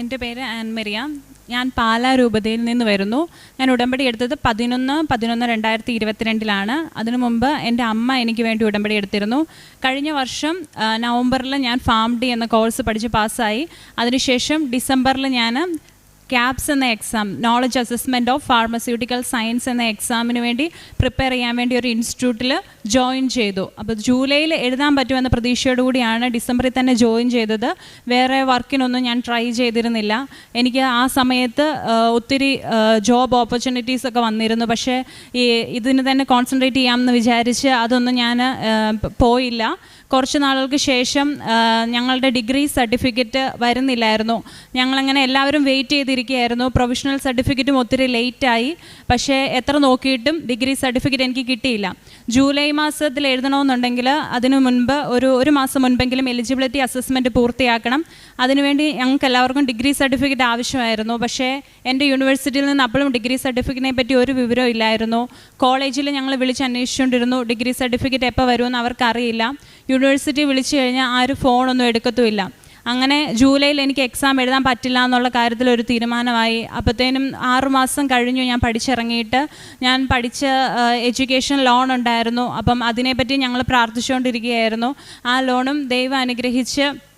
എന്റെ പേര് ആൻമരിയ ഞാൻ പാലാ രൂപതയിൽ നിന്ന് വരുന്നു. ഞാൻ ഉടമ്പടി എടുത്തത് പതിനൊന്ന് പതിനൊന്ന് രണ്ടായിരത്തി ഇരുപത്തിരണ്ടിലാണ് അതിനു മുമ്പ് എന്റെ അമ്മ എനിക്ക് വേണ്ടി ഉടമ്പടി എടുത്തിരുന്നു. കഴിഞ്ഞ വർഷം നവംബറിൽ ഞാൻ ഫാം ഡി എന്ന കോഴ്സ് പഠിച്ച് പാസ്സായി. അതിനുശേഷം ഡിസംബറിൽ ഞാൻ ക്യാപ്സ് എന്ന exam knowledge assessment of pharmaceutical science എന്ന എക്സാമിന് വേണ്ടി പ്രിപ്പയർ ചെയ്യാൻ വേണ്ടി ഒരു ഇൻസ്റ്റിറ്റ്യൂട്ടിൽ ജോയിൻ ചെയ്തു. അപ്പോൾ ജൂലൈയിൽ എഴുതാൻ പറ്റുമെന്ന പ്രതീക്ഷയോടുകൂടിയാണ് ഡിസംബറിൽ തന്നെ ജോയിൻ ചെയ്തത്. വേറെ വർക്കിനൊന്നും ഞാൻ ട്രൈ ചെയ്തിരുന്നില്ല. എനിക്ക് ആ സമയത്ത് ഒത്തിരി ജോബ് ഓപ്പർച്യൂണിറ്റീസ് ഒക്കെ വന്നിരുന്നു. പക്ഷേ ഈ ഇതിന് തന്നെ കോൺസെൻട്രേറ്റ് ചെയ്യാമെന്ന് വിചാരിച്ച് അതൊന്നും ഞാൻ പോയില്ല. കുറച്ച് നാളുകൾക്ക് ശേഷം ഞങ്ങളുടെ ഡിഗ്രി സർട്ടിഫിക്കറ്റ് വരുന്നില്ലായിരുന്നു. ഞങ്ങളങ്ങനെ എല്ലാവരും വെയിറ്റ് ചെയ്തിരിക്കുകയായിരുന്നു. പ്രൊഫഷണൽ സർട്ടിഫിക്കറ്റും ഒത്തിരി ലേറ്റായി പക്ഷേ എത്ര നോക്കിയിട്ടും ഡിഗ്രി സർട്ടിഫിക്കറ്റ് എനിക്ക് കിട്ടിയില്ല. ജൂലൈ മാസത്തിൽ എഴുതണമെന്നുണ്ടെങ്കിൽ അതിനു മുൻപ് ഒരു ഒരു മാസം മുൻപെങ്കിലും എലിജിബിലിറ്റി അസസ്മെന്റ് പൂർത്തിയാക്കണം. അതിനുവേണ്ടി ഞങ്ങൾക്ക് എല്ലാവർക്കും ഡിഗ്രി സർട്ടിഫിക്കറ്റ് ആവശ്യമായിരുന്നു. പക്ഷേ എന്റെ യൂണിവേഴ്സിറ്റിയിൽ നിന്ന് അപ്പോഴും ഡിഗ്രി സർട്ടിഫിക്കറ്റിനെ പറ്റി ഒരു വിവരവും ഇല്ലായിരുന്നു. കോളേജിൽ ഞങ്ങൾ വിളിച്ച് അന്വേഷിച്ചുകൊണ്ടിരുന്നു ഡിഗ്രി സർട്ടിഫിക്കറ്റ് എപ്പോൾ വരുമെന്ന് അവർക്കറിയില്ല. യൂണിവേഴ്സിറ്റി വിളിച്ചു കഴിഞ്ഞാൽ ആരും ഫോണൊന്നും എടുക്കത്തുമില്ല. അങ്ങനെ ജൂലൈയിൽ എനിക്ക് എക്സാം എഴുതാൻ പറ്റില്ല എന്നുള്ള കാര്യത്തിൽ ഒരു തീരുമാനമായി അപ്പോഴത്തേനും ആറുമാസം കഴിഞ്ഞു ഞാൻ പഠിച്ചിറങ്ങിയിട്ട് ഞാൻ പഠിച്ച എഡ്യൂക്കേഷൻ ലോൺ ഉണ്ടായിരുന്നു. അപ്പം അതിനെപ്പറ്റി ഞങ്ങൾ പ്രാർത്ഥിച്ചുകൊണ്ടിരിക്കുകയായിരുന്നു. ആ ലോണും ദൈവം അനുഗ്രഹിച്ച്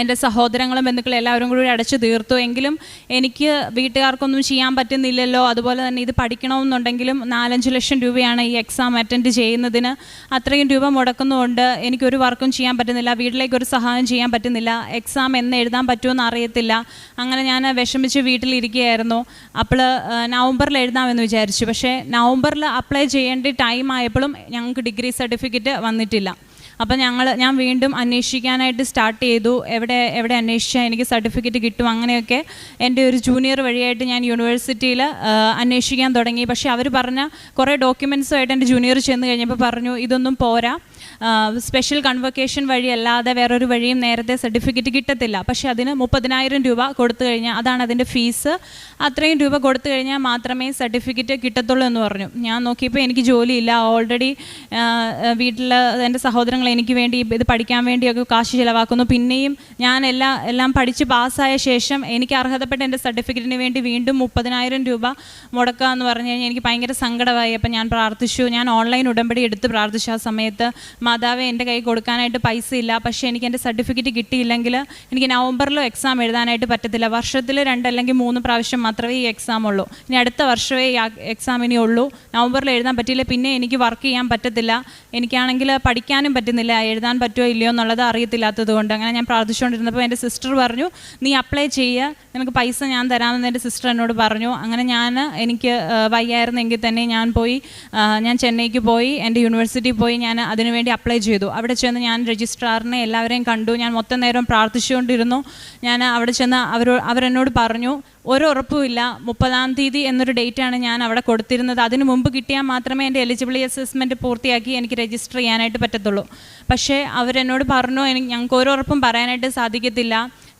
എന്റെ സഹോദരങ്ങളും ബന്ധുക്കളും എല്ലാവരും കൂടി അടച്ചു തീർത്തു. എങ്കിലും എനിക്ക് വീട്ടുകാർക്കൊന്നും ചെയ്യാൻ പറ്റുന്നില്ലല്ലോ. അതുപോലെ തന്നെ ഇത് പഠിക്കണമെന്നുണ്ടെങ്കിലും നാലഞ്ച് ലക്ഷം രൂപയാണ് ഈ എക്സാം അറ്റൻഡ് ചെയ്യുന്നതിന്. അത്രയും രൂപ മുടക്കുന്നതുകൊണ്ട് എനിക്കൊരു വർക്കും ചെയ്യാൻ പറ്റുന്നില്ല. വീട്ടിലേക്ക് ഒരു സഹായം ചെയ്യാൻ പറ്റുന്നില്ല. എക്സാം എന്ന് എഴുതാൻ പറ്റുമെന്ന് അറിയത്തില്ല. അങ്ങനെ ഞാൻ വിഷമിച്ച് വീട്ടിലിരിക്കുകയായിരുന്നു. അപ്പോൾ നവംബറിൽ എഴുതാമെന്ന് വിചാരിച്ചു. പക്ഷേ നവംബറിൽ അപ്ലൈ ചെയ്യേണ്ട ടൈം ആയപ്പോഴും ഞങ്ങൾക്ക് ഡിഗ്രി സർട്ടിഫിക്കറ്റ് വന്നിട്ടില്ല. അപ്പം ഞങ്ങൾ ഞാൻ വീണ്ടും അന്വേഷിക്കാനായിട്ട് സ്റ്റാർട്ട് ചെയ്തു. എവിടെ എവിടെ അന്വേഷിച്ചാൽ എനിക്ക് സർട്ടിഫിക്കറ്റ് കിട്ടും? അങ്ങനെയൊക്കെ എന്റെ ഒരു ജൂനിയർ വഴിയായിട്ട് ഞാൻ യൂണിവേഴ്സിറ്റിയിൽ അന്വേഷിക്കാൻ തുടങ്ങി. പക്ഷേ അവർ പറഞ്ഞ കുറേ ഡോക്യുമെൻസുമായിട്ട് എന്റെ ജൂനിയർ ചെന്ന് കഴിഞ്ഞപ്പോൾ പറഞ്ഞു ഇതൊന്നും പോരാ. സ്പെഷ്യൽ കൺവൊക്കേഷൻ വഴി അല്ലാതെ വേറൊരു വഴിയും നേരത്തെ സർട്ടിഫിക്കറ്റ് കിട്ടത്തില്ല. പക്ഷേ അതിന് മുപ്പതിനായിരം രൂപ കൊടുത്തു കഴിഞ്ഞാൽ അതാണ് അതിന്റെ ഫീസ് അത്രയും രൂപ കൊടുത്തു കഴിഞ്ഞാൽ മാത്രമേ സർട്ടിഫിക്കറ്റ് കിട്ടത്തുള്ളൂ എന്ന് പറഞ്ഞു. ഞാൻ നോക്കിയപ്പോൾ എനിക്ക് ജോലിയില്ല. ഓൾറെഡി വീട്ടിൽ എന്റെ സഹോദരങ്ങൾ എനിക്ക് വേണ്ടി ഇത് പഠിക്കാൻ വേണ്ടിയൊക്കെ കാശ് ചിലവാക്കുന്നു. പിന്നെയും ഞാൻ എല്ലാ എല്ലാം പഠിച്ച് പാസ്സായ ശേഷം എനിക്ക് അർഹതപ്പെട്ട എന്റെ സർട്ടിഫിക്കറ്റിന് വേണ്ടി വീണ്ടും മുപ്പതിനായിരം രൂപ മുടക്കുക എന്ന് പറഞ്ഞു കഴിഞ്ഞാൽ എനിക്ക് ഭയങ്കര സങ്കടമായി. അപ്പം ഞാൻ പ്രാർത്ഥിച്ചു. ഞാൻ ഓൺലൈൻ ഉടമ്പടി എടുത്ത് പ്രാർത്ഥിച്ചു. ആ സമയത്ത് മാതാവെ എന്റെ കൈ കൊടുക്കാനായിട്ട് പൈസ ഇല്ല പക്ഷേ എനിക്ക് എന്റെ സർട്ടിഫിക്കറ്റ് കിട്ടിയില്ലെങ്കിൽ എനിക്ക് നവംബറിലോ എക്സാം എഴുതാനായിട്ട് പറ്റത്തില്ല. വർഷത്തിൽ രണ്ട് അല്ലെങ്കിൽ മൂന്ന് പ്രാവശ്യം മാത്രമേ ഈ എക്സാം ഉള്ളൂ. ഇനി അടുത്ത വർഷമേ ഈ എക്സാം ഇനി ഉള്ളൂ. നവംബറിൽ എഴുതാൻ പറ്റിയില്ല. പിന്നെ എനിക്ക് വർക്ക് ചെയ്യാൻ പറ്റത്തില്ല. എനിക്കാണെങ്കിൽ പഠിക്കാനും പറ്റുന്നില്ല. എഴുതാൻ പറ്റുമോ ഇല്ലയോ എന്നുള്ളത് അറിയത്തില്ലാത്തത് കൊണ്ട് അങ്ങനെ ഞാൻ പ്രാർത്ഥിച്ചുകൊണ്ടിരുന്നപ്പോൾ എന്റെ സിസ്റ്റർ പറഞ്ഞു നീ അപ്ലൈ ചെയ്യുക. നിനക്ക് പൈസ ഞാൻ തരാമെന്ന് എന്റെ സിസ്റ്റർ എന്നോട് പറഞ്ഞു. അങ്ങനെ ഞാൻ എനിക്ക് വയ്യായിരുന്നെങ്കിൽ തന്നെ ഞാൻ പോയി ഞാൻ ചെന്നൈക്ക് പോയി. എന്റെ യൂണിവേഴ്സിറ്റി പോയി. ഞാൻ അതിനുവേണ്ടി അപ്ലൈ ചെയ്തു. അവിടെ ചെന്ന് ഞാൻ രജിസ്ട്രാറിനെ എല്ലാവരെയും കണ്ടു. ഞാൻ മൊത്തം നേരം പ്രാർത്ഥിച്ചുകൊണ്ടിരുന്നു. ഞാൻ അവിടെ ചെന്ന് അവർ അവരെന്നോട് പറഞ്ഞു ഒരു ഉറപ്പുമില്ല മുപ്പതാം തീയതി എന്നൊരു ഡേറ്റാണ് ഞാൻ അവിടെ കൊടുത്തിരുന്നത്. അതിന് മുമ്പ് കിട്ടിയാൽ മാത്രമേ എന്റെ എലിജിബിലിറ്റി അസസ്മെന്റ് പൂർത്തിയാക്കി എനിക്ക് രജിസ്റ്റർ ചെയ്യാനായിട്ട് പറ്റത്തുള്ളൂ. പക്ഷേ അവരെന്നോട് പറഞ്ഞു എനിക്ക് ഞങ്ങൾക്ക് ഒരു ഉറപ്പും പറയാനായിട്ട് സാധിക്കത്തില്ല.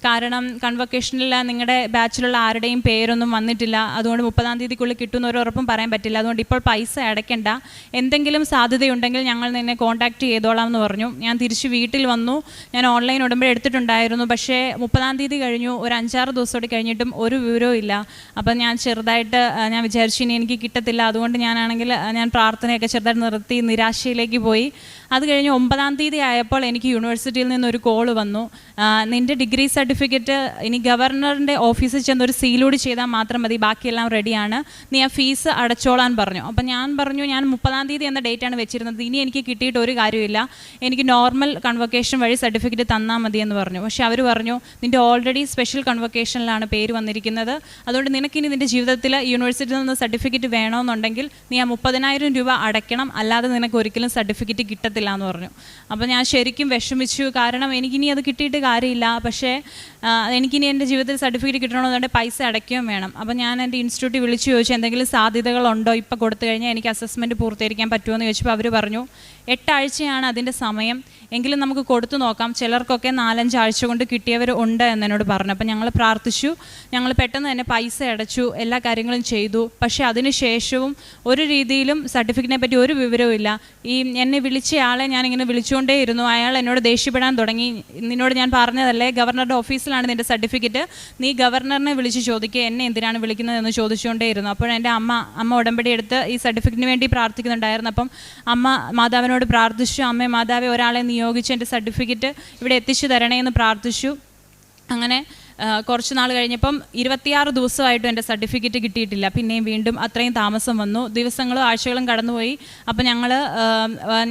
കാരണം കൺവൊക്കേഷനിൽ നിങ്ങളുടെ ബാച്ചിലുള്ള ആരുടെയും പേരൊന്നും വന്നിട്ടില്ല. അതുകൊണ്ട് മുപ്പതാം തീയതിക്കുള്ളിൽ കിട്ടുന്ന ഒരു ഉറപ്പും പറയാൻ പറ്റില്ല. അതുകൊണ്ട് ഇപ്പോൾ പൈസ അടയ്ക്കണ്ട. എന്തെങ്കിലും സാധ്യതയുണ്ടെങ്കിൽ ഞങ്ങൾ നിന്നെ കോൺടാക്ട് ചെയ്തോളാം എന്ന് പറഞ്ഞു. ഞാൻ തിരിച്ച് വീട്ടിൽ വന്നു. ഞാൻ ഓൺലൈൻ ഉടമ്പടി എടുത്തിട്ടുണ്ടായിരുന്നു. പക്ഷേ മുപ്പതാം തീയതി കഴിഞ്ഞു. ഒരു അഞ്ചാറ് ദിവസത്തോടെ കഴിഞ്ഞിട്ടും ഒരു വിവരവും ഇല്ല. അപ്പം ഞാൻ ചെറുതായിട്ട് ഞാൻ വിചാരിച്ചു ഇനി എനിക്ക് കിട്ടത്തില്ല. അതുകൊണ്ട് ഞാനാണെങ്കിൽ ഞാൻ പ്രാർത്ഥനയൊക്കെ ചെറുതായിട്ട് നിർത്തി നിരാശയിലേക്ക് പോയി. അത് കഴിഞ്ഞ് ഒമ്പതാം തീയതി ആയപ്പോൾ എനിക്ക് യൂണിവേഴ്സിറ്റിയിൽ നിന്ന് ഒരു കോൾ വന്നു നിന്റെ ഡിഗ്രി ഇനി ഗവർണറിന്റെ ഓഫീസിൽ ചെന്ന് ഒരു സീലൂടി ചെയ്താൽ മാത്രം മതി ബാക്കിയെല്ലാം റെഡിയാണ് നീ ആ ഫീസ് അടച്ചോളാൻ പറഞ്ഞു. അപ്പം ഞാൻ പറഞ്ഞു ഞാൻ മുപ്പതാം തീയതി എന്ന ഡേറ്റാണ് വെച്ചിരുന്നത്. ഇനി എനിക്ക് കിട്ടിയിട്ട് ഒരു കാര്യമില്ല എനിക്ക് നോർമൽ കൺവൊക്കേഷൻ വഴി സർട്ടിഫിക്കറ്റ് തന്നാൽ മതി എന്ന് പറഞ്ഞു. പക്ഷേ അവർ പറഞ്ഞു നിന്റെ ഓൾറെഡി സ്പെഷ്യൽ കൺവൊക്കേഷനിലാണ് പേര് വന്നിരിക്കുന്നത്. അതുകൊണ്ട് നിനക്കിനി നിന്റെ ജീവിതത്തിൽ യൂണിവേഴ്സിറ്റിയിൽ നിന്ന് സർട്ടിഫിക്കറ്റ് വേണമെന്നുണ്ടെങ്കിൽ നീ ആ മുപ്പതിനായിരം രൂപ അടയ്ക്കണം. അല്ലാതെ നിനക്ക് ഒരിക്കലും സർട്ടിഫിക്കറ്റ് കിട്ടത്തില്ല എന്ന് പറഞ്ഞു. അപ്പോൾ ഞാൻ ശരിക്കും വിഷമിച്ചു. കാരണം എനിക്കിനി അത് കിട്ടിയിട്ട് കാര്യമില്ല. പക്ഷേ എനിക്കിനി എന്റെ ജീവിതത്തിൽ സർട്ടിഫിക്കറ്റ് കിട്ടണമെന്നുണ്ടെങ്കിൽ പൈസ അടയ്ക്കുകയും വേണം. അപ്പോൾ ഞാൻ എന്റെ ഇൻസ്റ്റിറ്റ്യൂട്ടിൽ വിളിച്ചു ചോദിച്ചു എന്തെങ്കിലും സാധ്യതകളുണ്ടോ? ഇപ്പോൾ കൊടുത്തു കഴിഞ്ഞാൽ എനിക്ക് അസസ്മെന്റ് പൂർത്തീകരിക്കാൻ പറ്റുമോ എന്ന് ചോദിച്ചപ്പോൾ അവർ പറഞ്ഞു എട്ടാഴ്ചയാണ് അതിന്റെ സമയം. എങ്കിലും നമുക്ക് കൊടുത്തു നോക്കാം. ചിലർക്കൊക്കെ നാലഞ്ച് ആഴ്ച കൊണ്ട് കിട്ടിയവർ ഉണ്ട് എന്ന് എന്നോട് പറഞ്ഞു. അപ്പം ഞങ്ങൾ പ്രാർത്ഥിച്ചു. ഞങ്ങൾ പെട്ടെന്ന് തന്നെ പൈസ അടച്ചു. എല്ലാ കാര്യങ്ങളും ചെയ്തു. പക്ഷേ അതിന് ശേഷവും ഒരു രീതിയിലും സർട്ടിഫിക്കറ്റിനെ പറ്റി ഒരു വിവരവും ഇല്ല. ഈ എന്നെ വിളിച്ചയാളെ ഞാനിങ്ങനെ വിളിച്ചുകൊണ്ടേ ഇരുന്നു. അയാൾ എന്നോട് ദേഷ്യപ്പെടാൻ തുടങ്ങി. നിന്നോട് ഞാൻ പറഞ്ഞതല്ലേ ഗവർണറുടെ ഓഫീസിലാണ് നിന്റെ സർട്ടിഫിക്കറ്റ്. നീ ഗവർണറിനെ വിളിച്ച് ചോദിക്കുക എന്നെ എന്തിനാണ് വിളിക്കുന്നതെന്ന് ചോദിച്ചുകൊണ്ടേ ഇരുന്നു. അപ്പോൾ എന്റെ അമ്മ അമ്മ ഉടമ്പടി എടുത്ത് ഈ സർട്ടിഫിക്കറ്റിന് വേണ്ടി പ്രാർത്ഥിക്കുന്നുണ്ടായിരുന്നു. അപ്പം അമ്മ മാതാവിനോട് പ്രാർത്ഥിച്ചു. അമ്മ മാതാവെ ഒരാളെ നിയോഗിച്ച് എന്റെ സർട്ടിഫിക്കറ്റ് ഇവിടെ എത്തിച്ചു തരണേ എന്ന് പ്രാർത്ഥിച്ചു. അങ്ങനെ കുറച്ച് നാൾ കഴിഞ്ഞപ്പം ഇരുപത്തിയാറ് ദിവസമായിട്ടും എന്റെ സർട്ടിഫിക്കറ്റ് കിട്ടിയിട്ടില്ല. പിന്നെയും വീണ്ടും അത്രയും താമസം വന്നു. ദിവസങ്ങളും ആഴ്ചകളും കടന്നുപോയി. അപ്പം ഞങ്ങൾ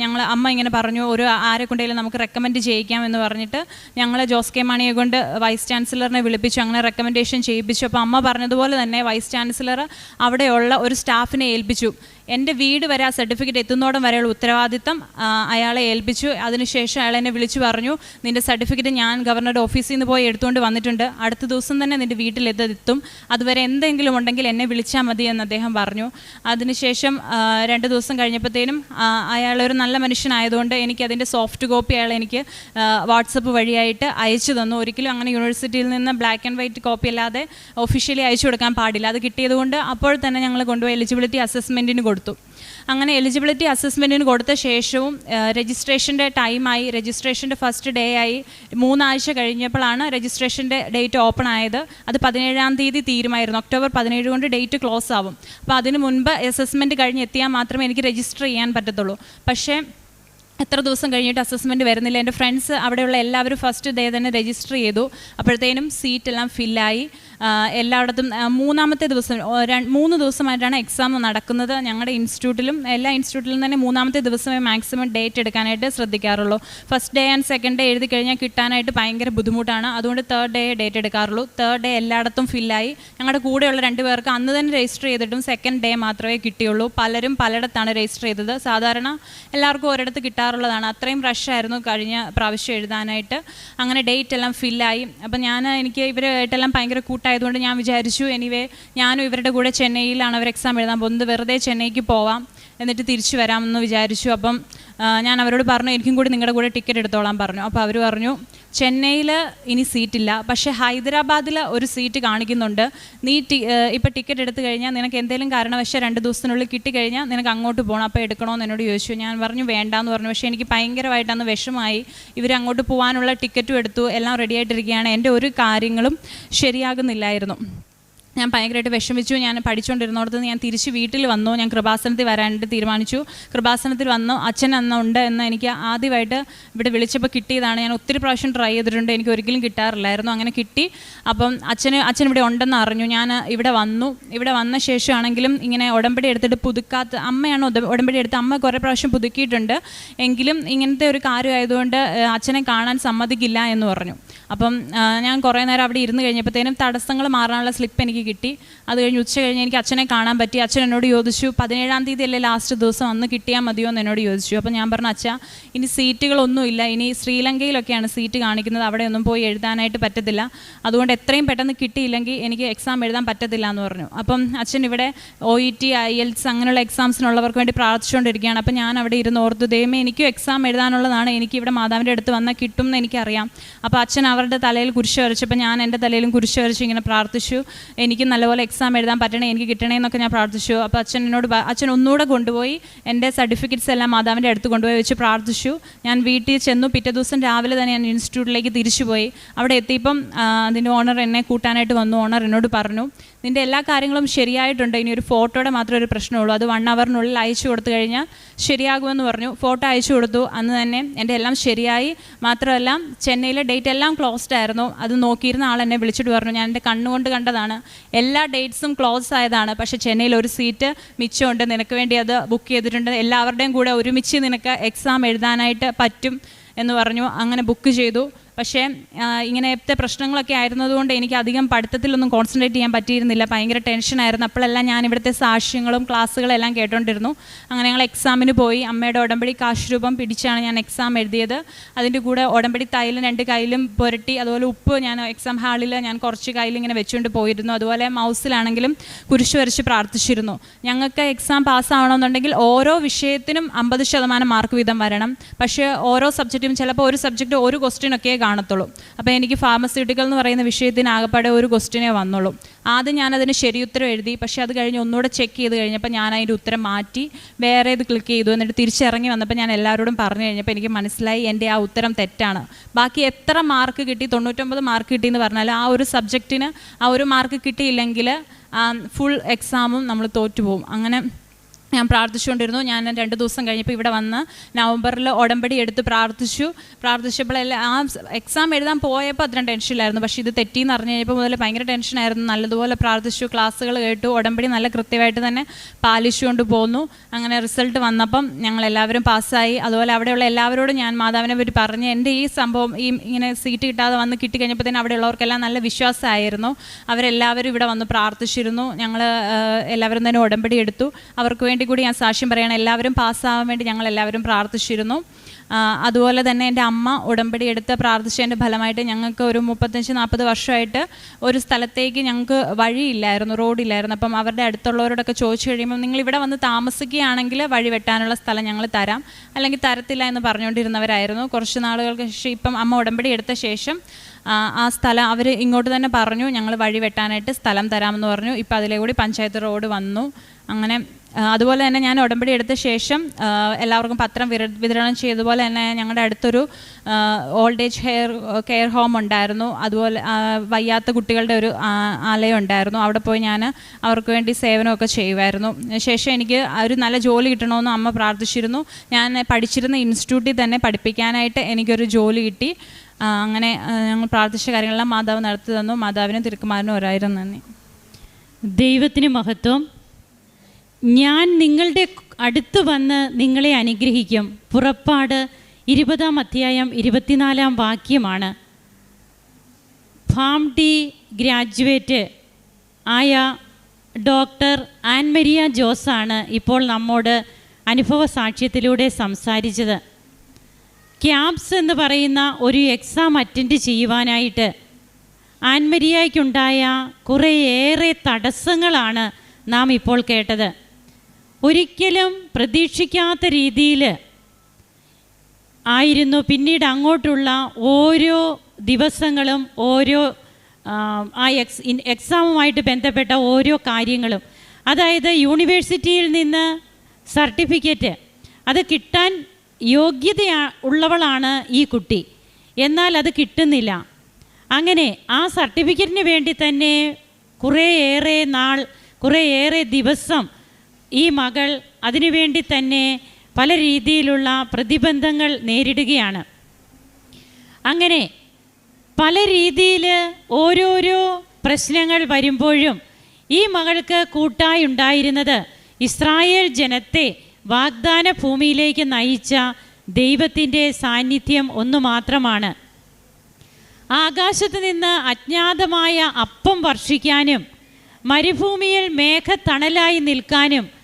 ഞങ്ങൾ അമ്മ ഇങ്ങനെ പറഞ്ഞു ഒരു ആരെ കൊണ്ടെങ്കിലും നമുക്ക് റെക്കമെൻഡ് ചെയ്യിക്കാം എന്ന് പറഞ്ഞിട്ട് ഞങ്ങൾ ജോസ് കെ മാണിയെ കൊണ്ട് വൈസ് ചാൻസലറിനെ വിളിപ്പിച്ചു. അങ്ങനെ റെക്കമെൻഡേഷൻ ചെയ്യിപ്പിച്ചു. അപ്പോൾ അമ്മ പറഞ്ഞതുപോലെ തന്നെ വൈസ് ചാൻസലർ അവിടെയുള്ള ഒരു സ്റ്റാഫിനെ ഏൽപ്പിച്ചു. എന്റെ വീട് വരെ ആ സർട്ടിഫിക്കറ്റ് എത്തുന്നോടം വരെയുള്ള ഉത്തരവാദിത്തം അയാളെ ഏൽപ്പിച്ചു. അതിനുശേഷം അയാൾ എന്നെ വിളിച്ചു പറഞ്ഞു നിന്റെ സർട്ടിഫിക്കറ്റ് ഞാൻ ഗവർണറുടെ ഓഫീസിൽ നിന്ന് പോയി എടുത്തുകൊണ്ട് വന്നിട്ടുണ്ട്. അടുത്ത ദിവസം തന്നെ നിന്റെ വീട്ടിലെത്തും അതുവരെ എന്തെങ്കിലും ഉണ്ടെങ്കിൽ എന്നെ വിളിച്ചാൽ മതി എന്ന് അദ്ദേഹം പറഞ്ഞു. അതിനുശേഷം രണ്ട് ദിവസം കഴിഞ്ഞപ്പോഴത്തേനും അയാൾ അയാളൊരു നല്ല മനുഷ്യനായതുകൊണ്ട് എനിക്ക് അതിന്റെ സോഫ്റ്റ് കോപ്പി അയാൾ എനിക്ക് വാട്സപ്പ് വഴിയായിട്ട് അയച്ചു തന്നു. ഒരിക്കലും അങ്ങനെ യൂണിവേഴ്സിറ്റിയിൽ നിന്ന് ബ്ലാക്ക് ആൻഡ് വൈറ്റ് കോപ്പി അല്ലാതെ ഒഫീഷ്യലി അയച്ചു കൊടുക്കാൻ പാടില്ല. അത് കിട്ടിയതുകൊണ്ട് അപ്പോൾ തന്നെ ഞങ്ങൾ കൊണ്ടുപോയി എലിജിബിലിറ്റി അസസ്മെന്റിന് കൊടുത്തു. അങ്ങനെ എലിജിബിലിറ്റി അസസ്മെന്റിന് കൊടുത്ത ശേഷവും രജിസ്ട്രേഷന്റെ ടൈമായി രജിസ്ട്രേഷന്റെ ഫസ്റ്റ് ഡേ ആയി. മൂന്നാഴ്ച കഴിഞ്ഞപ്പോഴാണ് രജിസ്ട്രേഷന്റെ ഡേറ്റ് ഓപ്പൺ ആയത് അത് പതിനേഴാം തീയതി തീരുമായിരുന്നു. ഒക്ടോബർ പതിനേഴ് കൊണ്ട് ഡേറ്റ് ക്ലോസ് ആവും. അപ്പോൾ അതിന് മുൻപ് അസസ്മെന്റ് കഴിഞ്ഞ് എത്തിയാൽ മാത്രമേ എനിക്ക് രജിസ്റ്റർ ചെയ്യാൻ പറ്റത്തുള്ളൂ. പക്ഷേ എത്ര ദിവസം കഴിഞ്ഞിട്ട് അസസ്മെന്റ് വരുന്നില്ല. എന്റെ ഫ്രണ്ട്സ് അവിടെയുള്ള എല്ലാവരും ഫസ്റ്റ് ഡേ തന്നെ രജിസ്റ്റർ ചെയ്തു. അപ്പോഴത്തേനും സീറ്റെല്ലാം ഫില്ലായി എല്ലായിടത്തും മൂന്നാമത്തെ ദിവസം മൂന്ന് ദിവസമായിട്ടാണ് എക്സാം നടക്കുന്നത്. ഞങ്ങളുടെ ഇൻസ്റ്റിറ്റ്യൂട്ടിലും എല്ലാ ഇൻസ്റ്റിറ്റ്യൂട്ടിലും തന്നെ മൂന്നാമത്തെ ദിവസമേ മാക്സിമം ഡേറ്റ് എടുക്കാനായിട്ട് ശ്രദ്ധിക്കാറുള്ളൂ. First day and second day എഴുതി കഴിഞ്ഞാൽ കിട്ടാനായിട്ട് ഭയങ്കര ബുദ്ധിമുട്ടാണ്. അതുകൊണ്ട് തേർഡ് ഡേ ഡേറ്റ് എടുക്കാറുള്ളൂ. തേർഡ് ഡേ എല്ലായിടത്തും ഫില്ലായി ഞങ്ങളുടെ കൂടെയുള്ള രണ്ട് പേർക്ക് അന്ന് തന്നെ രജിസ്റ്റർ ചെയ്തിട്ടും സെക്കൻഡ് ഡേ മാത്രമേ കിട്ടിയുള്ളൂ. പലരും പലയിടത്താണ് രജിസ്റ്റർ ചെയ്തത്. സാധാരണ എല്ലാവർക്കും ഒരിടത്ത് കിട്ടാറുള്ളതാണ് അത്രയും റഷായിരുന്നു കഴിഞ്ഞ പ്രാവശ്യം എഴുതാനായിട്ട്. അങ്ങനെ ഡേറ്റ് എല്ലാം ഫില്ലായി അപ്പം ഞാൻ എനിക്ക് ഇവരായിട്ടെല്ലാം ഭയങ്കര കൂട്ടായതുകൊണ്ട് ഞാൻ വിചാരിച്ചു എനിവേ ഞാനും ഇവരുടെ കൂടെ ചെന്നൈയിലാണ് അവർ എക്സാം എഴുതാൻ പോകുന്നത്. വെറുതെ ചെന്നൈക്ക് പോവാം. എന്നിട്ട് തിരിച്ചു വരാമെന്ന് വിചാരിച്ചു. അപ്പം ഞാൻ അവരോട് പറഞ്ഞു എനിക്കും കൂടി നിങ്ങളുടെ കൂടെ ടിക്കറ്റ് എടുത്തോളാൻ പറഞ്ഞു. അപ്പോൾ അവർ പറഞ്ഞു ചെന്നൈയിൽ ഇനി സീറ്റില്ല പക്ഷേ ഹൈദരാബാദിൽ ഒരു സീറ്റ് കാണിക്കുന്നുണ്ട്. നീ ടി ഇപ്പോൾ ടിക്കറ്റ് എടുത്തു കഴിഞ്ഞാൽ നിനക്ക് എന്തെങ്കിലും കാരണവശാൽ രണ്ട് ദിവസത്തിനുള്ളിൽ കിട്ടിക്കഴിഞ്ഞാൽ നിനക്ക് അങ്ങോട്ട് പോകണം അപ്പോൾ എടുക്കണമെന്ന് എന്നോട് ചോദിച്ചു. ഞാൻ പറഞ്ഞു വേണ്ടാന്ന് പറഞ്ഞു. പക്ഷേ എനിക്ക് ഭയങ്കരമായിട്ടാണ് വിഷമമായി. ഇവർ അങ്ങോട്ട് പോകാനുള്ള ടിക്കറ്റും എടുത്തു. എല്ലാം റെഡിയായിട്ടിരിക്കുകയാണ് എന്റെ ഒരു കാര്യങ്ങളും ശരിയാകുന്നില്ലായിരുന്നു. ഞാൻ ഭയങ്കരമായിട്ട് വിഷമിച്ചു. ഞാൻ പഠിച്ചുകൊണ്ടിരുന്നോടത്ത് ഞാൻ തിരിച്ച് വീട്ടിൽ വന്നു. ഞാൻ കൃപാസനത്തിൽ വരാനായിട്ട് തീരുമാനിച്ചു. കൃപാസനത്തിൽ വന്നു. അച്ഛൻ അന്നുണ്ട് എന്ന് എനിക്ക് ആദ്യമായിട്ട് ഇവിടെ വിളിച്ചപ്പോൾ കിട്ടിയതാണ്. ഞാൻ ഒത്തിരി പ്രാവശ്യം ട്രൈ ചെയ്തിട്ടുണ്ട്. എനിക്ക് ഒരിക്കലും കിട്ടാറില്ലായിരുന്നു. അങ്ങനെ കിട്ടി. അപ്പം അച്ഛന് അച്ഛൻ ഇവിടെ ഉണ്ടെന്ന് അറിഞ്ഞു. ഞാൻ ഇവിടെ വന്നു. ഇവിടെ വന്ന ശേഷമാണെങ്കിലും ഇങ്ങനെ ഉടമ്പടി എടുത്തിട്ട് പുതുക്കാത്ത അമ്മയാണ് ഉടമ്പടി എടുത്ത് അമ്മ കുറേ പ്രാവശ്യം പുതുക്കിയിട്ടുണ്ട്. എങ്കിലും ഇങ്ങനത്തെ ഒരു കാര്യമായതുകൊണ്ട് അച്ഛനെ കാണാൻ സമ്മതിക്കില്ല എന്ന് പറഞ്ഞു. അപ്പം ഞാൻ കുറേ നേരം അവിടെ ഇരുന്ന് കഴിഞ്ഞപ്പോഴത്തേനും തടസ്സങ്ങൾ മാറാനുള്ള സ്ലിപ്പ് എനിക്ക് കിട്ടി. അത് കഴിഞ്ഞ് ഉച്ച കഴിഞ്ഞ് എനിക്ക് അച്ഛനെ കാണാൻ പറ്റി. അച്ഛൻ എന്നോട് ചോദിച്ചു പതിനേഴാം തീയതി അല്ലേ ലാസ്റ്റ് ദിവസം? അന്ന് കിട്ടിയാൽ മതിയോ? എന്ന് എന്നോട് ചോദിച്ചു. അപ്പം ഞാൻ പറഞ്ഞു അച്ഛാ ഇനി സീറ്റുകളൊന്നുമില്ല ഇനി ശ്രീലങ്കയിലൊക്കെയാണ് സീറ്റ് കാണിക്കുന്നത്. അവിടെ ഒന്നും പോയി എഴുതാനായിട്ട് പറ്റത്തില്ല. അതുകൊണ്ട് എത്രയും പെട്ടെന്ന് കിട്ടിയില്ലെങ്കിൽ എനിക്ക് എക്സാം എഴുതാൻ പറ്റത്തില്ല എന്ന് പറഞ്ഞു. അപ്പം അച്ഛൻ ഇവിടെ O E T IELTS അങ്ങനെയുള്ള എക്സാംസിനുള്ളവർക്ക് വേണ്ടി പ്രാർത്ഥിച്ചുകൊണ്ടിരിക്കുകയാണ്. അപ്പം ഞാൻ അവിടെ ഇരുന്ന് ഓർത്തു ദൈവമേ എനിക്കും എക്സാം എഴുതാനുള്ളതാണ്. എനിക്ക് ഇവിടെ മാതാവിന്റെ അടുത്ത് വന്നാൽ കിട്ടും എന്ന് എനിക്കറിയാം. അപ്പോൾ അച്ഛൻ അവരുടെ തലയിൽ കുരിശ് വരച്ചപ്പോൾ ഞാൻ എന്റെ തലയിലും കുരിശ് വരച്ച് ഇങ്ങനെ പ്രാർത്ഥിച്ചു. എനിക്ക് നല്ലപോലെ എക്സാം എഴുതാൻ പറ്റണേ എനിക്ക് കിട്ടണേ എന്നൊക്കെ ഞാൻ പ്രാർത്ഥിച്ചു. അപ്പോൾ അച്ഛൻ എന്നോട് അച്ഛൻ ഒന്നുകൂടെ കൊണ്ടുപോയി എന്റെ സർട്ടിഫിക്കറ്റ്സ് എല്ലാം മാതാവിന്റെ അടുത്ത് കൊണ്ടുപോയി വെച്ച് പ്രാർത്ഥിച്ചു. ഞാൻ വീട്ടിൽ ചെന്നു പിറ്റേ ദിവസം രാവിലെ തന്നെ ഞാൻ ഇൻസ്റ്റിറ്റ്യൂട്ടിലേക്ക് തിരിച്ചു പോയി അവിടെ എത്തിയപ്പം അതിന്റെ ഓണർ എന്നെ കൂട്ടാനായിട്ട് വന്നു. ഓണർ എന്നോട് പറഞ്ഞു നിന്റെ എല്ലാ കാര്യങ്ങളും ശരിയായിട്ടുണ്ട്. ഇനി ഒരു ഫോട്ടോയുടെ മാത്രമേ ഒരു പ്രശ്നമുള്ളൂ. അത് വൺ അവറിനുള്ളിൽ അയച്ചു കൊടുത്തു കഴിഞ്ഞാൽ ശരിയാകുമെന്ന് പറഞ്ഞു. ഫോട്ടോ അയച്ചു കൊടുത്തു. അന്ന് തന്നെ എന്റെ എല്ലാം ശരിയായി. മാത്രമല്ല ചെന്നൈയിലെ ഡേറ്റ് എല്ലാം ക്ലോസ്ഡ് ആയിരുന്നു. അത് നോക്കിയിരുന്ന ആൾ എന്നെ വിളിച്ചിട്ട് പറഞ്ഞു ഞാൻ എന്റെ കണ്ണുകൊണ്ട് കണ്ടതാണ്. എല്ലാ ഡേറ്റ്സും ക്ലോസ് ആയതാണ്. പക്ഷേ ചെന്നൈയിൽ ഒരു സീറ്റ് മിച്ചമുണ്ട്. നിനക്ക് വേണ്ടി അത് ബുക്ക് ചെയ്തിട്ടുണ്ട്. എല്ലാവരുടെയും കൂടെ ഒരുമിച്ച് നിനക്ക് എക്സാം എഴുതാനായിട്ട് പറ്റും എന്ന് പറഞ്ഞു. അങ്ങനെ ബുക്ക് ചെയ്തു. പക്ഷേ ഇങ്ങനെ ഇങ്ങനത്തെ പ്രശ്നങ്ങളൊക്കെ ആയിരുന്നതുകൊണ്ട് എനിക്ക് അധികം പഠിത്തത്തിലൊന്നും കോൺസെൻട്രേറ്റ് ചെയ്യാൻ പറ്റിയിരുന്നില്ല. ഭയങ്കര ടെൻഷനായിരുന്നു അപ്പോഴെല്ലാം ഞാൻ ഇവിടുത്തെ സാക്ഷ്യങ്ങളും ക്ലാസ്സുകളെല്ലാം കേട്ടോണ്ടിരുന്നു. അങ്ങനെ ഞങ്ങൾ എക്സാമിന് പോയി. അമ്മയുടെ ഉടമ്പടി കാശ് രൂപം പിടിച്ചാണ് ഞാൻ എക്സാം എഴുതിയത്. അതിന്റെ കൂടെ ഉടമ്പടി തൈലും രണ്ട് കയ്യിലും പുരട്ടി അതുപോലെ ഉപ്പ് ഞാൻ എക്സാം ഹാളിൽ ഞാൻ കുറച്ച് കയ്യിൽ ഇങ്ങനെ വെച്ചുകൊണ്ട് പോയിരുന്നു. അതുപോലെ മൗസിലാണെങ്കിലും കുരിശ് വരച്ച് പ്രാർത്ഥിച്ചിരുന്നു. ഞങ്ങൾക്ക് എക്സാം പാസ്സാവണമെന്നുണ്ടെങ്കിൽ ഓരോ വിഷയത്തിനും അമ്പത് ശതമാനം മാർക്ക് വീതം വരണം. പക്ഷേ ഓരോ സബ്ജക്റ്റും ചിലപ്പോൾ ഒരു സബ്ജക്റ്റ് ഒരു ക്വസ്റ്റ്യൻ ഒക്കെ കാണത്തുള്ളൂ. അപ്പോൾ എനിക്ക് ഫാർമസ്യൂട്ടിക്കൽ എന്ന് പറയുന്ന വിഷയത്തിന് ആകപ്പാടെ ഒരു ക്വസ്റ്റ്യനേ വന്നുള്ളൂ. ആദ്യം ഞാനതിന് ശരിയുത്തരം എഴുതി. പക്ഷേ അത് കഴിഞ്ഞ് ഒന്നുകൂടെ ചെക്ക് ചെയ്ത് കഴിഞ്ഞപ്പോൾ ഞാൻ അതിന്റെ ഉത്തരം മാറ്റി വേറെ ഇത് ക്ലിക്ക് ചെയ്തു. എന്നിട്ട് തിരിച്ചിറങ്ങി വന്നപ്പോൾ ഞാൻ എല്ലാവരോടും പറഞ്ഞു കഴിഞ്ഞപ്പോൾ എനിക്ക് മനസ്സിലായി എന്റെ ആ ഉത്തരം തെറ്റാണ്. ബാക്കി എത്ര മാർക്ക് കിട്ടി? തൊണ്ണൂറ്റൊമ്പത് മാർക്ക് കിട്ടി എന്ന് പറഞ്ഞാൽ ആ ഒരു സബ്ജക്റ്റിന് ആ ഒരു മാർക്ക് കിട്ടിയില്ലെങ്കിൽ ഫുൾ എക്സാമും നമ്മൾ തോറ്റുപോകും. അങ്ങനെ ഞാൻ പ്രാർത്ഥിച്ചുകൊണ്ടിരുന്നു. ഞാൻ രണ്ട് ദിവസം കഴിഞ്ഞപ്പോൾ ഇവിടെ വന്ന് നവംബറിൽ ഉടമ്പടി എടുത്ത് പ്രാർത്ഥിച്ചു. പ്രാർത്ഥിച്ചപ്പോഴെല്ലാം ആ എക്സാം എഴുതാൻ പോയപ്പോൾ അത്രയും ടെൻഷനിലായിരുന്നു പക്ഷേ ഇത് തെറ്റിയെന്ന് അറിഞ്ഞു കഴിഞ്ഞപ്പോൾ മുതൽ ഭയങ്കര ടെൻഷനായിരുന്നു നല്ലതുപോലെ പ്രാർത്ഥിച്ചു ക്ലാസ്സുകൾ കേട്ടു. ഉടമ്പടി നല്ല കൃത്യമായിട്ട് തന്നെ പാലിച്ചുകൊണ്ട് പോന്നു. അങ്ങനെ റിസൾട്ട് വന്നപ്പം ഞങ്ങൾ എല്ലാവരും പാസ്സായി. അതുപോലെ അവിടെയുള്ള എല്ലാവരോടും ഞാൻ മാതാവിനെ പറ്റി പറഞ്ഞ് എന്റെ ഈ സംഭവം ഈ ഇങ്ങനെ സീറ്റ് കിട്ടാതെ വന്ന് കിട്ടിക്കഴിഞ്ഞപ്പോൾ തന്നെ അവിടെയുള്ളവർക്കെല്ലാം നല്ല വിശ്വാസമായിരുന്നു. അവരെല്ലാവരും ഇവിടെ വന്ന് പ്രാർത്ഥിച്ചിരുന്നു. ഞങ്ങൾ എല്ലാവരും തന്നെ ഉടമ്പടി എടുത്തു. അവർക്ക് വേണ്ടി കൂടി ഞാൻ സാക്ഷ്യം പറയണം എല്ലാവരും പാസ്സാവാൻ വേണ്ടി ഞങ്ങൾ എല്ലാവരും പ്രാർത്ഥിച്ചിരുന്നു അതുപോലെ തന്നെ എന്റെ അമ്മ ഉടമ്പടി എടുത്ത് പ്രാർത്ഥിച്ചതിന്റെ ഫലമായിട്ട് ഞങ്ങൾക്ക് ഒരു മുപ്പത്തഞ്ച് നാൽപ്പത് വർഷമായിട്ട് ഒരു സ്ഥലത്തേക്ക് ഞങ്ങൾക്ക് വഴിയില്ലായിരുന്നു റോഡില്ലായിരുന്നു. അപ്പം അവരുടെ അടുത്തുള്ളവരോടൊക്കെ ചോദിച്ചു കഴിയുമ്പോൾ നിങ്ങൾ ഇവിടെ വന്ന് താമസിക്കുകയാണെങ്കിൽ വഴി വെട്ടാനുള്ള സ്ഥലം ഞങ്ങൾ തരാം. അല്ലെങ്കിൽ തരത്തില്ല എന്ന് പറഞ്ഞുകൊണ്ടിരുന്നവരായിരുന്നു കുറച്ച് നാളുകൾക്ക് ശേഷം. ഇപ്പം അമ്മ ഉടമ്പടി എടുത്ത ശേഷം ആ, സ്ഥലം അവർ ഇങ്ങോട്ട് തന്നെ പറഞ്ഞു ഞങ്ങൾ വഴി വെട്ടാനായിട്ട് സ്ഥലം തരാമെന്ന് പറഞ്ഞു. ഇപ്പം അതിലെ കൂടി പഞ്ചായത്ത് റോഡ് വന്നു. അങ്ങനെ അതുപോലെ തന്നെ ഞാൻ ഉടമ്പടി എടുത്ത ശേഷം എല്ലാവർക്കും പത്രം വിതരണം ചെയ്തതുപോലെ തന്നെ ഞങ്ങളുടെ അടുത്തൊരു old age hair care home ഉണ്ടായിരുന്നു. അതുപോലെ വയ്യാത്ത കുട്ടികളുടെ ഒരു ആലയം ഉണ്ടായിരുന്നു. അവിടെ പോയി ഞാൻ അവർക്ക് വേണ്ടി സേവനമൊക്കെ ചെയ്യുമായിരുന്നു. ശേഷം എനിക്ക് ഒരു നല്ല ജോലി കിട്ടണമെന്ന് അമ്മ പ്രാർത്ഥിച്ചിരുന്നു. ഞാൻ പഠിച്ചിരുന്ന ഇൻസ്റ്റിറ്റ്യൂട്ടിൽ തന്നെ പഠിപ്പിക്കാനായിട്ട് എനിക്കൊരു ജോലി കിട്ടി. അങ്ങനെ ഞങ്ങൾ പ്രാർത്ഥിച്ച കാര്യങ്ങളെല്ലാം മാതാവ് നടത്തി തന്നു. മാതാവിനും തിരുക്കുമാരനും ഒരായിരം നന്ദി. ദൈവത്തിന് മഹത്വം. ഞാൻ നിങ്ങളുടെ അടുത്ത് വന്ന് നിങ്ങളെ അനുഗ്രഹിക്കും. പുറപ്പാട് ഇരുപതാം അധ്യായം ഇരുപത്തിനാലാം വാക്യമാണ്. ഫാം ഡി ഗ്രാജുവേറ്റ് ആയ ഡോക്ടർ ആൻമരിയ ജോസാണ് ഇപ്പോൾ നമ്മോട് അനുഭവ സാക്ഷ്യത്തിലൂടെ സംസാരിച്ചത്. ക്യാബ്സ് എന്ന് പറയുന്ന ഒരു എക്സാം അറ്റൻഡ് ചെയ്യുവാനായിട്ട് ആൻമരിയയ്ക്കുണ്ടായ കുറേയേറെ തടസ്സങ്ങളാണ് നാം ഇപ്പോൾ കേട്ടത്. ഒരിക്കലും പ്രതീക്ഷിക്കാത്ത രീതിയിൽ ആയിരുന്നു പിന്നീട് അങ്ങോട്ടുള്ള ഓരോ ദിവസങ്ങളും ഓരോ ആ, എക്സ് എക്സാമുമായിട്ട് ബന്ധപ്പെട്ട ഓരോ കാര്യങ്ങളും. അതായത് യൂണിവേഴ്സിറ്റിയിൽ നിന്ന് സർട്ടിഫിക്കറ്റ് അത് കിട്ടാൻ യോഗ്യത ഉള്ളവളാണ് ഈ കുട്ടി. എന്നാൽ അത് കിട്ടുന്നില്ല. അങ്ങനെ ആ സർട്ടിഫിക്കറ്റിന് വേണ്ടി തന്നെ കുറേയേറെ നാൾ കുറേയേറെ ദിവസം ഈ മകൾ അതിനുവേണ്ടി തന്നെ പല രീതിയിലുള്ള പ്രതിബന്ധങ്ങൾ നേരിടുകയാണ്. അങ്ങനെ പല രീതിയിൽ ഓരോരോ പ്രശ്നങ്ങൾ വരുമ്പോഴും ഈ മകൾക്ക് കൂട്ടായി ഉണ്ടായിരുന്നത് ഇസ്രായേൽ ജനത്തെ വാഗ്ദാന ഭൂമിയിലേക്ക് നയിച്ച ദൈവത്തിന്റെ സാന്നിധ്യം ഒന്നു മാത്രമാണ്. ആകാശത്ത് നിന്ന് അജ്ഞാതമായ അപ്പം വർഷിക്കാനും മരുഭൂമിയിൽ മേഘത്തണലായി നിൽക്കാനും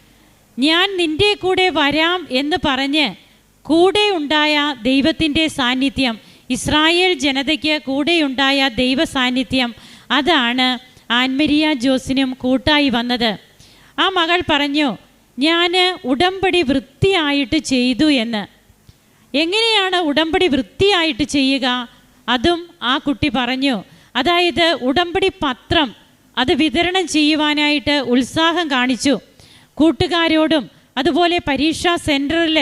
ഞാൻ നിന്റെ കൂടെ വരാം എന്ന് പറഞ്ഞ് കൂടെ ഉണ്ടായ ദൈവത്തിന്റെ സാന്നിധ്യം ഇസ്രായേൽ ജനതയ്ക്ക് കൂടെയുണ്ടായ ദൈവ സാന്നിധ്യം അതാണ് ആൻമരിയ ജോസിനും കൂട്ടായി വന്നത്. ആ മകൾ പറഞ്ഞു ഞാൻ ഉടമ്പടി വൃത്തിയായിട്ട് ചെയ്തു എന്ന്. എങ്ങനെയാണ് ഉടമ്പടി വൃത്തിയായിട്ട് ചെയ്യുക? അതും ആ കുട്ടി പറഞ്ഞു. അതായത് ഉടമ്പടി പത്രം അത് വിതരണം ചെയ്യുവാനായിട്ട് ഉത്സാഹം കാണിച്ചു. കൂട്ടുകാരോടും അതുപോലെ പരീക്ഷാ സെന്ററിൽ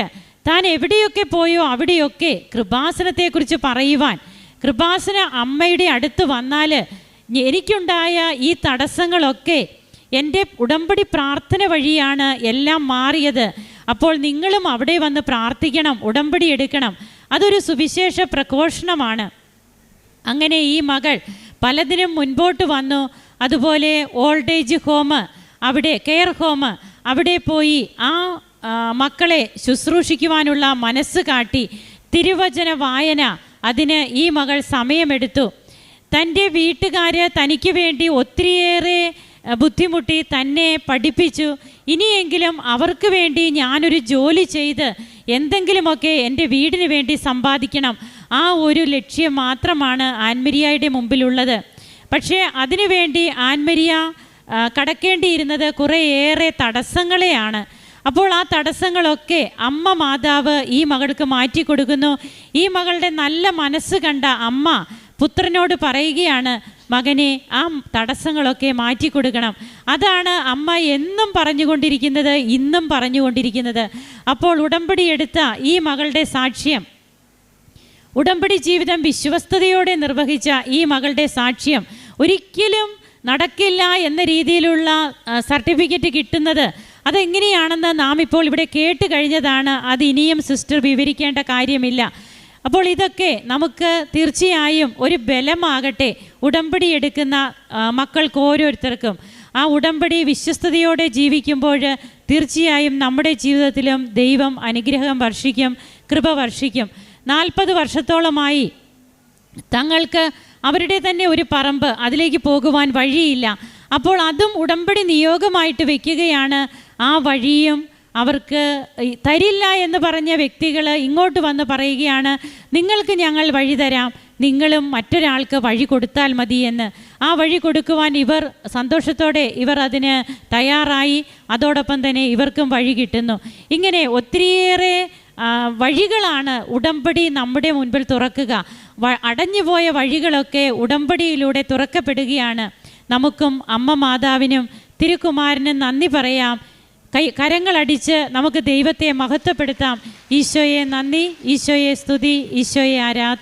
താൻ എവിടെയൊക്കെ പോയോ അവിടെയൊക്കെ കൃപാസനത്തെക്കുറിച്ച് പറയുവാൻ. കൃപാസന അമ്മയുടെ അടുത്ത് വന്നാൽ എനിക്കുണ്ടായ ഈ തടസ്സങ്ങളൊക്കെ എന്റെ ഉടമ്പടി പ്രാർത്ഥന വഴിയാണ് എല്ലാം മാറിയത്. അപ്പോൾ നിങ്ങളും അവിടെ വന്ന് പ്രാർത്ഥിക്കണം ഉടമ്പടി എടുക്കണം. അതൊരു സുവിശേഷ പ്രഘോഷണമാണ്. അങ്ങനെ ഈ മകൾ പലതിനും മുൻപോട്ട് വന്നു. അതുപോലെ ഓൾഡ് ഏജ് ഹോം അവിടെ കെയർ ഹോം അവിടെ പോയി ആ മക്കളെ ശുശ്രൂഷിക്കുവാനുള്ള മനസ്സ് കാട്ടി തിരുവചന വായന അതിന് ഈ മകൾ സമയമെടുത്തു. തന്റെ വീട്ടുകാർ തനിക്ക് വേണ്ടി ഒത്തിരിയേറെ ബുദ്ധിമുട്ടി തന്നെ പഠിപ്പിച്ചു. ഇനിയെങ്കിലും അവർക്ക് വേണ്ടി ഞാനൊരു ജോലി ചെയ്ത് എന്തെങ്കിലുമൊക്കെ എന്റെ വീടിന് വേണ്ടി സമ്പാദിക്കണം. ആ ഒരു ലക്ഷ്യം മാത്രമാണ് ആൻമരിയയുടെ മുമ്പിലുള്ളത്. പക്ഷേ അതിനുവേണ്ടി ആൻമരിയ കടക്കേണ്ടിയിരുന്നത് കുറേയേറെ തടസ്സങ്ങളെയാണ്. അപ്പോൾ ആ തടസ്സങ്ങളൊക്കെ അമ്മ മാതാവ് ഈ മകൾക്ക് മാറ്റി കൊടുക്കുന്നു. ഈ മകളുടെ നല്ല മനസ്സ് കണ്ട അമ്മ പുത്രനോട് പറയുകയാണ് മകനെ ആ തടസ്സങ്ങളൊക്കെ മാറ്റി കൊടുക്കണം. അതാണ് അമ്മ എന്നും പറഞ്ഞുകൊണ്ടിരിക്കുന്നത് ഇന്നും പറഞ്ഞുകൊണ്ടിരിക്കുന്നത്. അപ്പോൾ ഉടമ്പടി എടുത്ത ഈ മകളുടെ സാക്ഷ്യം ഉടമ്പടി ജീവിതം വിശ്വസ്തയോടെ നിർവഹിച്ച ഈ മകളുടെ സാക്ഷ്യം ഒരിക്കലും നടക്കില്ല എന്ന രീതിയിലുള്ള സർട്ടിഫിക്കറ്റ് കിട്ടുന്നത് അതെങ്ങനെയാണെന്ന് നാം ഇപ്പോൾ ഇവിടെ കേട്ട് കഴിഞ്ഞതാണ്. അത് ഇനിയും സിസ്റ്റർ വിവരിക്കേണ്ട കാര്യമില്ല. അപ്പോൾ ഇതൊക്കെ നമുക്ക് തീർച്ചയായും ഒരു ബലമാകട്ടെ ഉടമ്പടി എടുക്കുന്ന മക്കൾക്ക് ഓരോരുത്തർക്കും. ആ ഉടമ്പടി വിശ്വസ്തയോടെ ജീവിക്കുമ്പോൾ തീർച്ചയായും നമ്മുടെ ജീവിതത്തിലും ദൈവം അനുഗ്രഹം വർഷിക്കും കൃപ വർഷിക്കും. നാൽപ്പത് വർഷത്തോളമായി തങ്ങൾക്ക് അവരുടെ തന്നെ ഒരു പറമ്പ് അതിലേക്ക് പോകുവാൻ വഴിയില്ല. അപ്പോൾ അതും ഉടമ്പടി നിയോഗമായിട്ട് വെക്കുകയാണ്. ആ വഴിയും അവർക്ക് തരില്ല എന്ന് പറഞ്ഞ വ്യക്തികൾ ഇങ്ങോട്ട് വന്ന് പറയുകയാണ് നിങ്ങൾക്ക് ഞങ്ങൾ വഴി തരാം. നിങ്ങളും മറ്റൊരാൾക്ക് വഴി കൊടുത്താൽ മതി എന്ന്. ആ വഴി കൊടുക്കുവാൻ ഇവർ സന്തോഷത്തോടെ ഇവർ അതിന് തയ്യാറായി. അതോടൊപ്പം തന്നെ ഇവർക്കും വഴി കിട്ടുന്നു. ഇങ്ങനെ ഒത്തിരിയേറെ വഴികളാണ് ഉടമ്പടി നമ്മുടെ മുൻപിൽ തുറക്കുക. അടഞ്ഞുപോയ വഴികളൊക്കെ ഉടമ്പടിയിലൂടെ തുറക്കപ്പെടുകയാണ്. നമുക്കും അമ്മ മാതാവിനും തിരുക്കുമാരനും നന്ദി പറയാം. കൈ കരങ്ങളടിച്ച് നമുക്ക് ദൈവത്തെ മഹത്വപ്പെടുത്താം. ഈശോയെ നന്ദി ഈശോയെ സ്തുതി ഈശോയെ ആരാധന.